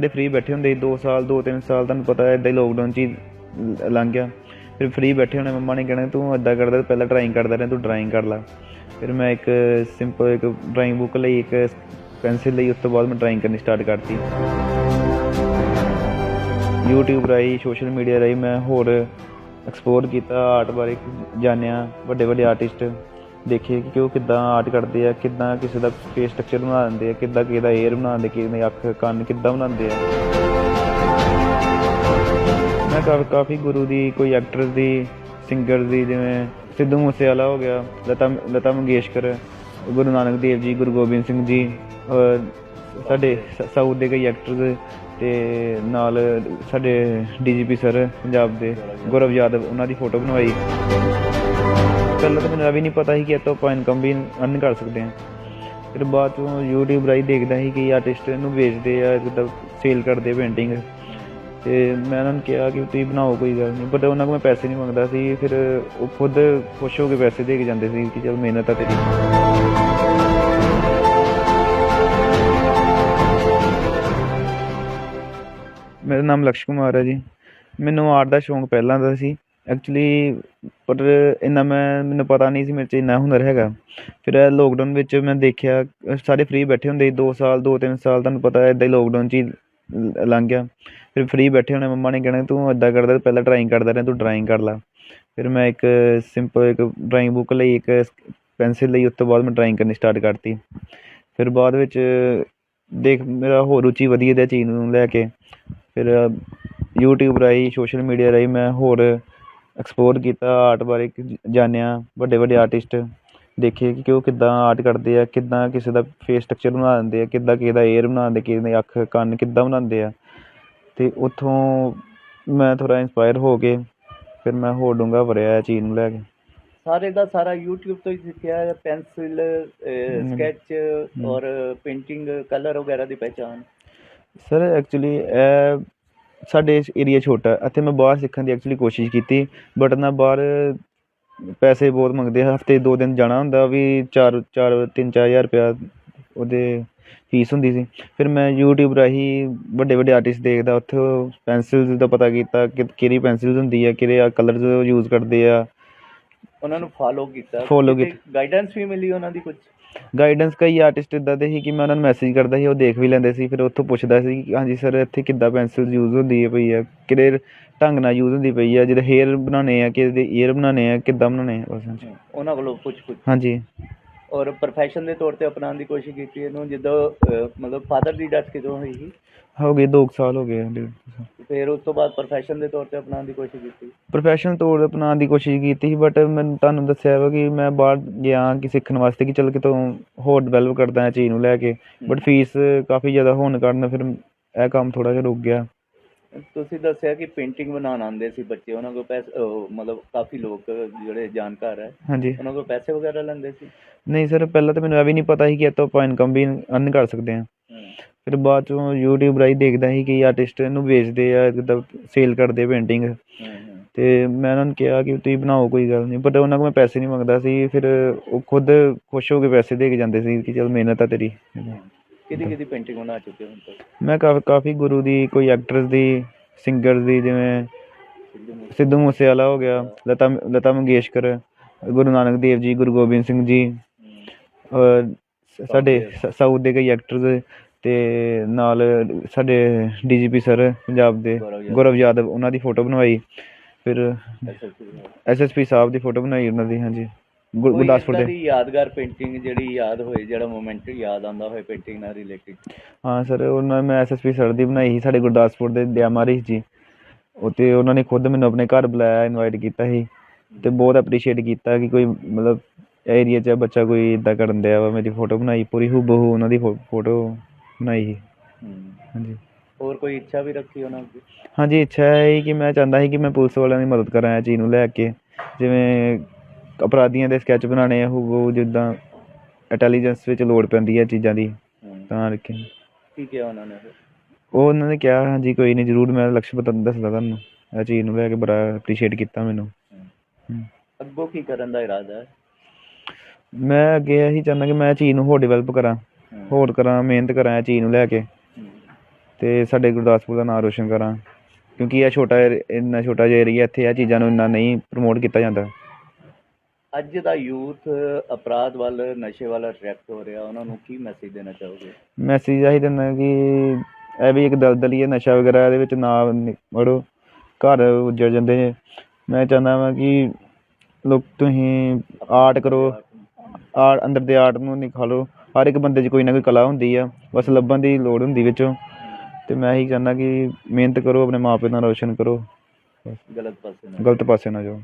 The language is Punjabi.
ਜਿਹੜੇ ਫ੍ਰੀ ਬੈਠੇ ਹੁੰਦੇ ਸੀ 2 ਸਾਲ 2-3 ਸਾਲ, ਤੁਹਾਨੂੰ ਪਤਾ ਹੈ ਇਦਾਂ ਹੀ ਲੋਕਡਾਊਨ 'ਚ ਹੀ ਲੰਘ ਗਿਆ। ਫਿਰ ਫ੍ਰੀ ਬੈਠੇ ਹੋਣੇ, ਮੰਮਾ ਨੇ ਕਹਿਣਾ, ਤੂੰ ਇਦਾਂ ਕਰਦਾ ਪਹਿਲਾਂ ਡਰਾਇੰਗ ਕਰਦਾ ਰਿਹਾ, ਤੂੰ ਡਰਾਇੰਗ ਕਰ ਲੈ। ਫਿਰ ਮੈਂ ਇੱਕ ਸਿੰਪਲ ਇੱਕ ਡਰਾਇੰਗ ਬੁੱਕ ਲਈ, ਇੱਕ ਪੈਨਸਿਲ ਲਈ, ਉਸ ਤੋਂ ਬਾਅਦ ਮੈਂ ਡਰਾਇੰਗ ਕਰਨੀ ਸਟਾਰਟ ਕਰਤੀ। YouTube ਰਾਹੀਂ ਸੋਸ਼ਲ ਮੀਡੀਆ ਰਾਹੀਂ ਮੈਂ ਹੋਰ ਐਕਸਪਲੋਰ ਕੀਤਾ ਆਰਟ ਬਾਰੇ ਜਾਣਿਆ ਵੱਡੇ ਵੱਡੇ ਆਰਟਿਸਟ ਦੇਖੀਏ ਕਿ ਉਹ ਕਿੱਦਾਂ ਆਰਟ ਕਰਦੇ ਆ, ਕਿੱਦਾਂ ਕਿਸੇ ਦਾ ਫੇਸ ਸਟਰਕਚਰ ਬਣਾ ਦਿੰਦੇ ਆ, ਕਿੱਦਾਂ ਕਿਸੇ ਦਾ ਏਅਰ ਬਣਾ ਦਿੰਦੇ ਕਿਸੇ ਦੀ ਅੱਖ, ਕੰਨ ਕਿੱਦਾਂ ਬਣਾਉਂਦੇ ਆ। ਮੈਂ ਕਾਫੀ ਕਾਫੀ ਗੁਰੂ ਦੀ, ਕੋਈ ਐਕਟਰ ਦੀ ਸਿੰਗਰ ਦੀ ਜਿਵੇਂ ਸਿੱਧੂ ਮੂਸੇਵਾਲਾ ਹੋ ਗਿਆ, ਲਤਾ ਲਤਾ ਮੰਗੇਸ਼ਕਰ, ਗੁਰੂ ਨਾਨਕ ਦੇਵ ਜੀ, ਗੁਰੂ ਗੋਬਿੰਦ ਸਿੰਘ ਜੀ ਸਾਡੇ ਸਾਊਥ ਦੇ ਕਈ ਐਕਟਰਸ ਤੇ ਨਾਲ ਸਾਡੇ ਡੀਜੀਪੀ ਸਰ ਪੰਜਾਬ ਦੇ ਗੌਰਵ ਯਾਦਵ, ਉਹਨਾਂ ਦੀ ਫੋਟੋ ਬਣਵਾਈ। ਪਹਿਲਾਂ ਤਾਂ ਮੈਨੂੰ ਇਹ ਵੀ ਨਹੀਂ ਪਤਾ ਸੀ ਕਿ ਇਹ ਤੋਂ ਆਪਾਂ ਇਨਕਮ ਵੀ ਅਰਨ ਕਰ ਸਕਦੇ ਹਾਂ। ਫਿਰ ਬਾਅਦ ਚੋਂ YouTube ਰਾਹੀਂ ਦੇਖਦਾ ਸੀ ਕਿ ਆਰਟਿਸਟ ਇਹਨੂੰ ਵੇਚਦੇ ਆ, ਜਿੱਦਾਂ ਸੇਲ ਕਰਦੇ ਪੇਂਟਿੰਗ ਤੇ ਮੈਂ ਉਹਨਾਂ ਨੂੰ ਕਿਹਾ ਕਿ ਤੁਸੀਂ ਬਣਾਓ, ਕੋਈ ਗੱਲ ਨਹੀਂ। ਬਟ ਉਹਨਾਂ ਕੋਲ ਮੈਂ ਪੈਸੇ ਨਹੀਂ ਮੰਗਦਾ ਸੀ। ਫਿਰ ਉਹ ਖੁਦ ਖੁਸ਼ ਹੋ ਕੇ ਪੈਸੇ ਦੇ ਕੇ ਜਾਂਦੇ ਸੀ ਕਿ ਚਲ ਮਿਹਨਤ ਆ ਤੇਰੀ। ਮੇਰਾ ਨਾਮ ਲਕਸ਼ ਕੁਮਾਰ ਹੈ ਜੀ। ਮੈਨੂੰ ਆਰਟ ਦਾ ਸ਼ੌਂਕ ਪਹਿਲਾਂ ਦਾ ਸੀ। ਐਕਚੁਲੀ ਪਰ ਇੰਨਾ ਮੈਂ, ਮੈਨੂੰ ਪਤਾ ਨਹੀਂ ਸੀ, ਮੇਰੇ 'ਚ ਇੰਨਾ ਹੁਨਰ ਹੈਗਾ। ਫਿਰ ਇਹ ਲੋਕਡਾਊਨ ਵਿੱਚ ਮੈਂ ਦੇਖਿਆ, ਸਾਰੇ ਫ੍ਰੀ ਬੈਠੇ ਹੁੰਦੇ ਸੀ 2 ਸਾਲ 2-3 ਸਾਲ, ਤੁਹਾਨੂੰ ਪਤਾ ਇੱਦਾਂ ਹੀ ਲੋਕਡਾਊਨ 'ਚ ਹੀ ਲੰਘ ਗਿਆ। ਫਿਰ ਫ੍ਰੀ ਬੈਠੇ ਹੋਣੇ, ਮੰਮਾ ਨੇ ਕਹਿਣਾ, ਤੂੰ ਇੱਦਾਂ ਕਰਦਾ, ਪਹਿਲਾਂ ਡਰਾਇੰਗ ਕਰਦਾ ਰਿਹਾ, ਤੂੰ ਡਰਾਇੰਗ ਕਰ ਲੈ। ਫਿਰ ਮੈਂ ਇੱਕ ਸਿੰਪਲ ਇੱਕ ਡਰਾਇੰਗ ਬੁੱਕ ਲਈ, ਇੱਕ ਪੈਨਸਿਲ ਲਈ, ਉਸ ਤੋਂ ਬਾਅਦ ਮੈਂ ਡਰਾਇੰਗ ਕਰਨੀ ਸਟਾਰਟ ਕਰਤੀ। ਫਿਰ ਬਾਅਦ ਵਿੱਚ ਦੇਖ, ਮੇਰਾ ਹੋਰ ਰੁਚੀ ਵਧੀ ਇਹਦੇ ਚੀਜ਼ ਨੂੰ ਲੈ ਕੇ, ਫਿਰ YouTube ਰਾਹੀਂ ਸੋਸ਼ਲ ਮੀਡੀਆ ਰਾਹੀਂ ਮੈਂ ਹੋਰ ਐਕਸਪਲੋਰ ਕੀਤਾ ਆਰਟ ਬਾਰੇ ਜਾਣਿਆ ਵੱਡੇ ਵੱਡੇ ਆਰਟਿਸਟ ਦੇਖੇ ਕਿ ਉਹ ਕਿੱਦਾਂ ਆਰਟ ਕਰਦੇ ਆ ਕਿੱਦਾਂ ਕਿਸੇ ਦਾ ਫੇਸ ਸਟਰਕਚਰ ਬਣਾ ਦਿੰਦੇ ਆ ਕਿੱਦਾਂ ਕਿਸੇ ਦਾ ਏਅਰ ਬਣਾਉਂਦੇ ਕਿਸੇ ਦੀ ਅੱਖ ਕੰਨ ਕਿੱਦਾਂ ਬਣਾਉਂਦੇ ਆ। ਤੇ ਉੱਥੋਂ ਮੈਂ ਥੋੜਾ ਇੰਸਪਾਇਰ ਹੋ ਕੇ ਫਿਰ ਮੈਂ ਹੋਰ ਡੂੰਘਾ ਭਰਿਆ ਇਹ ਚੀਜ਼ ਨੂੰ ਲੈ ਕੇ। ਸਾਰੇ ਦਾ ਸਾਰਾ YouTube ਤੋਂ ਹੀ ਸਿੱਖਿਆ ਹੈ ਪੈਨਸਿਲ। ਸਕੈਚ ਔਰ ਪੇਂਟਿੰਗ ਕਲਰ ਵਗੈਰਾ ਦੀ ਪਹਿਚਾਨ ਸਰ ਐਕਚੁਅਲੀ ਇਹ ਸਾਡੇ ਏਰੀਆ ਛੋਟਾ ਇੱਥੇ ਮੈਂ ਬਾਹਰ ਸਿੱਖਣ ਦੀ ਐਕਚੁਅਲੀ ਕੋਸ਼ਿਸ਼ ਕੀਤੀ ਬਟ ਨਾ ਬਾਹਰ ਪੈਸੇ ਬਹੁਤ ਮੰਗਦੇ ਆ। ਹਫ਼ਤੇ ਦੋ ਦਿਨ ਜਾਣਾ ਹੁੰਦਾ ਵੀ 4 4 3 4000 ਰੁਪਇਆ ਉਹਦੇ ਫੀਸ ਹੁੰਦੀ ਸੀ। ਫਿਰ ਮੈਂ YouTube ਰਾਹੀਂ ਵੱਡੇ ਵੱਡੇ ਆਰਟਿਸਟ ਦੇਖਦਾ, ਉੱਥੇ ਪੈਨਸਿਲਸ ਦਾ ਪਤਾ ਕੀਤਾ ਕਿ ਕਿਹੜੀ ਪੈਨਸਿਲਸ ਹੁੰਦੀ ਆ, ਕਿਹੜੇ ਕਲਰਸ ਯੂਜ਼ ਕਰਦੇ ਆ। ਉਹਨਾਂ ਨੂੰ ਫਾਲੋ ਕੀਤਾ Follow ਕੀਤਾ। ਗਾਈਡੈਂਸ ਵੀ ਮਿਲੀ ਉਹਨਾਂ ਦੀ ਕੁਝ ਗਾਈਡੈਂਸ ਕਈ ਆਰਟਿਸਟ ਇਦਾਂ ਦੇ ਸੀ ਕਿ ਮੈਂ ਉਹਨਾਂ ਨੂੰ ਮੈਸੇਜ ਕਰਦਾ ਸੀ ਉਹ ਦੇਖ ਵੀ ਲੈਂਦੇ ਸੀ ਫਿਰ ਉੱਥੋਂ ਪੁੱਛਦਾ ਸੀ ਕਿ ਹਾਂਜੀ ਸਰ ਇੱਥੇ ਕਿੱਦਾਂ ਪੈਨਸਿਲ ਯੂਜ਼ ਹੁੰਦੀ ਹੈ ਪਈ ਕਿਹੜੇ ਢੰਗ ਨਾਲ ਯੂਜ਼ ਹੁੰਦੀ ਪਈ ਆ ਜਿਹਦੇ ਹੇਅਰ ਬਣਾਉਣੇ ਆ ਕਿਹਦੇ ਈਅਰ ਬਣਾਉਣੇ ਆ ਕਿੱਦਾਂ ਬਣਾਉਣੇ ਆ ਬਸ ਉਹਨਾਂ ਕੋਲੋਂ ਪੁੱਛ ਪੁੱਛ ਹਾਂਜੀ। ਔਰ ਪ੍ਰੋਫੈਸ਼ਨ ਦੇ ਤੌਰ ਤੇ ਅਪਣਾਉਣ ਦੀ ਕੋਸ਼ਿਸ਼ ਕੀਤੀ ਇਹਨੂੰ ਜਦੋਂ ਅਹ, ਮਤਲਬ ਫਾਦਰ ਦੀ ਡੈਥ ਕਿਦੋਂ ਹੋਈ ਸੀ? ਹੋ ਗਏ 2 ਸਾਲ ਹੋ ਗਏ ਡੇਢ ਕੁ ਸਾਲ। ਫਿਰ ਉਸ ਤੋਂ ਬਾਅਦ ਪ੍ਰੋਫੈਸ਼ਨ ਦੇ ਤੌਰ ਤੇ ਅਪਣਾਉਣ ਦੀ ਕੋਸ਼ਿਸ਼ ਕੀਤੀ? ਪ੍ਰੋਫੈਸ਼ਨਲ ਤੌਰ ਤੇ ਅਪਣਾਉਣ ਦੀ ਕੋਸ਼ਿਸ਼ ਕੀਤੀ ਸੀ ਬਟ ਮੈਂ ਤੁਹਾਨੂੰ ਦੱਸਿਆ ਵਾ ਕਿ ਮੈਂ ਬਾਹਰ ਗਿਆ ਕਿ ਸਿੱਖਣ ਵਾਸਤੇ ਕਿ ਚਲ ਕਿਤੋਂ ਹੋਰ ਡਿਵੈਲਪ ਕਰਦਾ ਇਹ ਚੀਜ਼ ਨੂੰ ਲੈ ਕੇ ਬਟ ਫੀਸ ਕਾਫੀ ਜ਼ਿਆਦਾ ਹੋਣ ਕਾਰਨ ਫਿਰ ਇਹ ਕੰਮ ਥੋੜਾ ਜਿਹਾ ਰੁਕ ਗਿਆ। ਤੁਸੀਂ ਦੱਸਿਆ ਕਿ ਪੇਂਟਿੰਗ ਬਣਾਉਣ ਆਉਂਦੇ ਸੀ ਬੱਚੇ ਉਹਨਾਂ ਕੋਲ ਪੈਸੇ ਉਹ, ਮਤਲਬ ਕਾਫੀ ਲੋਕ ਜਿਹੜੇ ਜਾਣਕਾਰ ਹੈ। ਹਾਂਜੀ। ਉਹਨਾਂ ਕੋਲ ਪੈਸੇ ਵਗੈਰਾ ਲੈਂਦੇ ਸੀ? ਨਹੀਂ ਸਰ ਪਹਿਲਾਂ ਤਾਂ ਮੈਨੂੰ ਇਹ ਵੀ ਨਹੀਂ ਪਤਾ ਸੀ ਕਿ ਇਹ ਤੋਂ ਆਪਾਂ ਇਨਕਮ ਵੀ ਅਰਨ ਕਰ ਸਕਦੇ ਹਾਂ। ਫਿਰ ਬਾਅਦ ਚੋਂ YouTube ਰਾਹੀਂ ਦੇਖਦਾ ਸੀ ਕਿ ਆਰਟਿਸਟ ਇਹਨੂੰ ਵੇਚਦੇ ਆ ਜਿੱਦਾਂ ਸੇਲ ਕਰਦੇ ਪੇਂਟਿੰਗ ਤੇ ਮੈਂ ਉਹਨਾਂ ਨੂੰ ਕਿਹਾ ਕਿ ਤੁਸੀਂ ਬਣਾਓ ਕੋਈ ਗੱਲ ਨਹੀਂ। ਬਟ ਉਹਨਾਂ ਕੋਲ ਮੈਂ ਪੈਸੇ ਨਹੀਂ ਮੰਗਦਾ ਸੀ। ਫਿਰ ਉਹ ਖੁਦ ਖੁਸ਼ ਹੋ ਕੇ ਪੈਸੇ ਦੇ ਕੇ ਜਾਂਦੇ ਸੀ ਕਿ ਚਲ ਮਿਹਨਤ ਆ ਤੇਰੀ। ਕਿਹਦੀ ਕਿਹਦੀ ਪੇਂਟਿੰਗ ਬਣਾ ਚੁੱਕੇ ਹੁਣ ਤੱਕ ਮੈਂ ਕਾਫੀ ਕਾਫੀ ਗੁਰੂ ਦੀ ਕੋਈ ਐਕਟਰਸ ਦੀ ਸਿੰਗਰ ਦੀ ਜਿਵੇਂ ਸਿੱਧੂ ਮੂਸੇ- ਸਿੱਧੂ ਮੂਸੇਵਾਲਾ ਹੋ ਗਿਆ ਲਤਾ ਲਤਾ ਮੰਗੇਸ਼ਕਰ ਗੁਰੂ ਨਾਨਕ ਦੇਵ ਜੀ ਗੁਰੂ ਗੋਬਿੰਦ ਸਿੰਘ ਜੀ ਸਾਡੇ ਸਾਊਥ ਦੇ ਕਈ ਐਕਟਰਸ ਤੇ ਨਾਲ ਸਾਡੇ ਡੀਜੀਪੀ ਸਰ ਪੰਜਾਬ ਦੇ ਗੌਰਵ ਯਾਦਵ। ਉਹਨਾਂ ਦੀ ਫੋਟੋ ਬਣਵਾਈ ਫਿਰ। ਐਸਐਸਪੀ ਸਾਹਿਬ ਦੀ ਫੋਟੋ ਬਣਾਈ ਉਹਨਾਂ ਦੀ ਹਾਂਜੀ ਗੁਰ- ਗੁਰਦਾਸਪੁਰ ਦੇ। ਦੀ ਯਾਦਗਾਰ ਪੇਂਟਿੰਗ ਜਿਹੜੀ ਯਾਦ ਹੋਏ ਜਿਹੜਾ ਮੋਮੈਂਟ ਯਾਦ ਆਉਂਦਾ ਹੋਏ ਪੇਂਟਿੰਗ ਨਾਲ ਰਿਲੇਟਡ ਹਾਂ ਸਰ ਉਹਨਾਂ ਮੈਂ ਐਸਐਸਪੀ ਸਰ ਦੀ ਬਣਾਈ ਸੀ ਸਾਡੇ ਗੁਰਦਾਸਪੁਰ ਦੇ ਦਿਆਮਾਰੀ ਜੀ। ਉਤੇ ਉਹਨਾਂ ਨੇ ਖੁਦ ਮੈਨੂੰ ਆਪਣੇ ਘਰ ਬੁਲਾਇਆ ਇਨਵਾਈਟ ਕੀਤਾ ਸੀ ਤੇ ਬਹੁਤ ਐਪਰੀਸ਼ੀਏਟ ਕੀਤਾ ਕਿ ਕੋਈ ਮਤਲਬ ਏਰੀਆ 'ਚ ਬੱਚਾ ਕੋਈ ਇਦਾਂ ਕਰਨ ਦਿਆ ਵਾ। ਮੇਰੀ ਫੋਟੋ ਬਣਾਈ ਪੂਰੀ ਹੂਬਹੂ ਉਹਨਾਂ ਦੀ ਫੋਟੋ ਬਣਾਈ ਸੀ। ਹਾਂਜੀ। ਹੋਰ ਕੋਈ ਇੱਛਾ ਵੀ ਰੱਖੀ ਉਹਨਾਂ ਦੀ ਹਾਂਜੀ ਇੱਛਾ ਹੈ ਕਿ ਮੈਂ ਚਾਹੁੰਦਾ ਸੀ ਕਿ ਮੈਂ ਪੁਲਿਸ ਵਾਲਿਆਂ ਦੀ ਮਦਦ ਕਰਾਂ ਇਹ ਚੀਜ਼ ਨੂੰ ਲੈ ਕੇ। ਜਿਵੇਂ ਅਪਰਾਧੀਆਂ ਦੇ ਸਕੈਚ ਬਣਾਉਣੇ ਆ ਹੂਬਹੂ ਜਿੱਦਾਂ ਇੰਟੈਲੀਜੈਂਸ ਵਿੱਚ ਲੋੜ ਪੈਂਦੀ ਹੈ ਚੀਜ਼ਾਂ ਦੀ ਤਾਂ ਰੱਖੇ ਕੀ ਕਿਹਾ ਉਹਨਾਂ ਨੇ ਫਿਰ? ਉਹ ਉਹਨਾਂ ਨੇ ਕਿਹਾ ਹਾਂਜੀ ਕੋਈ ਨਹੀਂ ਜ਼ਰੂਰ ਮੈਂ ਲਕਸ਼ ਪਤਾ ਦੱਸਦਾ ਤੁਹਾਨੂੰ। ਇਹ ਚੀਜ਼ ਨੂੰ ਲੈ ਕੇ ਬੜਾ ਐਪਰੀਸ਼ੀਏਟ ਕੀਤਾ ਮੈਨੂੰ। ਅੱਗੋਂ ਕੀ ਕਰਨ ਦਾ ਇਰਾਦਾ ਹੈ? ਮੈਂ ਅੱਗੇ ਇਹੀ ਚਾਹੁੰਦਾ ਕਿ ਮੈਂ ਇਹ ਚੀਜ਼ ਨੂੰ ਹੋਰ ਡਿਵੈਲਪ ਕਰਾਂ ਹੋਰ ਕਰਾਂ ਮਿਹਨਤ ਕਰਾਂ ਇਹ ਚੀਜ਼ ਨੂੰ ਲੈ ਕੇ। ਤੇ ਸਾਡੇ ਗੁਰਦਾਸਪੁਰ ਦਾ ਨਾਮ ਰੋਸ਼ਨ ਕਰਾਂ ਕਿਉਂਕਿ ਇਹ ਛੋਟਾ ਏਰ- ਇੰਨਾ ਛੋਟਾ ਜਿਹਾ ਏਰੀਆ ਇੱਥੇ ਇਹ ਚੀਜ਼ਾਂ ਨੂੰ ਇੰਨਾ ਨਹੀਂ ਪ੍ਰਮੋਟ ਕੀਤਾ ਜਾਂਦਾ। ਅੱਜ ਦਾ ਯੂਥ ਅਪਰਾਧ ਵੱਲ ਨਸ਼ੇ ਵੱਲ ਅਟਰੈਕਟ ਹੋ ਰਿਹਾ ਉਹਨਾਂ ਨੂੰ ਕੀ ਮੈਸੇਜ ਦੇਣਾ ਚਾਹੋਗੇ? ਮੈਸੇਜ ਆਹੀ ਦਿੰਦਾ ਕਿ ਇਹ ਵੀ ਇੱਕ ਦਲਦਲ ਹੀ ਨਸ਼ਾ ਵਗੈਰਾ ਇਹਦੇ ਵਿੱਚ ਨਾ ਨਿ- ਵੜੋ ਘਰ ਉੱਜੜ ਜਾਂਦੇ ਨੇ ਮੈਂ ਚਾਹੁੰਦਾ ਵਾਂ ਕਿ ਲੋਕ ਤੁਸੀਂ ਆਰਟ ਕਰੋ ਆਰਟ ਅੰਦਰ ਦੇ ਆਰਟ ਨੂੰ ਨਿਖਾਲੋ ਹਰ ਇੱਕ ਬੰਦੇ 'ਚ ਕੋਈ ਨਾ ਕੋਈ ਕਲਾ ਹੁੰਦੀ ਆ ਬਸ ਲੱਭਣ ਦੀ ਲੋੜ ਹੁੰਦੀ ਵਿੱਚੋਂ। ਤੇ ਮੈਂ ਇਹੀ ਚਾਹੁੰਦਾ ਕਿ ਮਿਹਨਤ ਕਰੋ ਆਪਣੇ ਮਾਪੇ ਦਾ ਰੋਸ਼ਨ ਕਰੋ। ਗਲਤ ਪਾਸੇ ਨਾ ਗਲਤ ਪਾਸੇ ਨਾ ਜਾਓ।